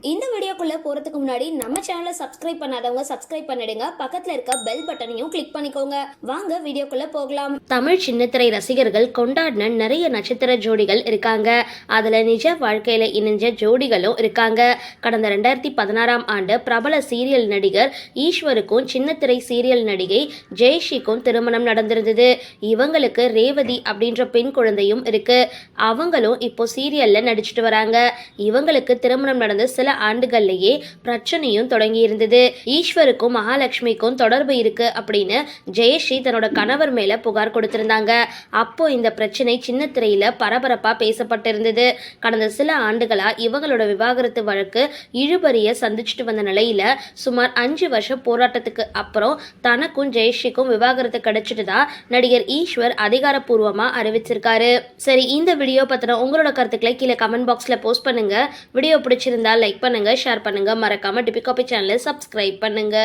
இந்த வீடியோக்குள்ளே போகிறதுக்கு முன்னாடி நம்ம சேனலை சப்ஸ்கிரைப் பண்ணாதவங்க சப்ஸ்கிரைப் பண்ணிடுங்க. பக்கத்தில் இருக்க பெல் பட்டனையும் கிளிக் பண்ணிக்கோங்க. வாங்க வீடியோக்குள்ளே போகலாம். தமிழ் சின்னத்திரை ரசிகர்கள் கொண்டாடின நிறைய நட்சத்திர ஜோடிகள் இருக்காங்க. அதில் நிஜ வாழ்க்கையில் இணைஞ்ச ஜோடிகளும் இருக்காங்க. கடந்த ரெண்டாயிரத்தி பதினாறாம் ஆண்டு பிரபல சீரியல் நடிகர் ஈஸ்வருக்கும் சின்னத்திரை சீரியல் நடிகை ஜெய்ஷிக்கும் திருமணம் நடந்திருந்தது. இவங்களுக்கு ரேவதி அப்படின்ற பெண் குழந்தையும் இருக்கு. அவங்களும் இப்போ சீரியல்ல நடிச்சிட்டு வராங்க. இவங்களுக்கு திருமணம் நடந்து சில ஆண்டுகள்லயே பிரச்சனையும் தொடங்கியிருந்தது. ஈஸ்வருக்கும் மகாலட்சுமிக்கும் தொடர்பு இருக்கு அப்படின்னு ஜெயஸ்ரீ தன்னோட கணவர் மேல புகார் கொடுத்திருந்தாங்க. அப்போ இந்த பிரச்சனை சின்ன திரையில பரபரப்பா பேசப்பட்டிருந்தது. கடந்த சில ஆண்டுகளா இவங்களோட விவாகரத்து வழக்கு இழுபறிய சந்திச்சுட்டு வந்த நிலையில சுமார் அஞ்சு வருஷம் போராட்டத்துக்கு அப்புறம் தனக்கும் ஜெயஸ்ரீக்கும் விவாகரத்து தான் நடிகர் ஈஸ்வர் அதிகாரப்பூர்வமா அறிவிச்சிருக்காரு. சரி இந்த வீடியோ பத்தின உங்களோட கருத்துக்களை கீழே கமெண்ட் பாக்ஸ்ல போஸ்ட் பண்ணுங்க. வீடியோ பிடிச்சிருந்தா லைக் பண்ணுங்க ஷேர் பண்ணுங்க. மறக்காம டிபி காபி சேனலை சப்ஸ்கிரைப் பண்ணுங்க.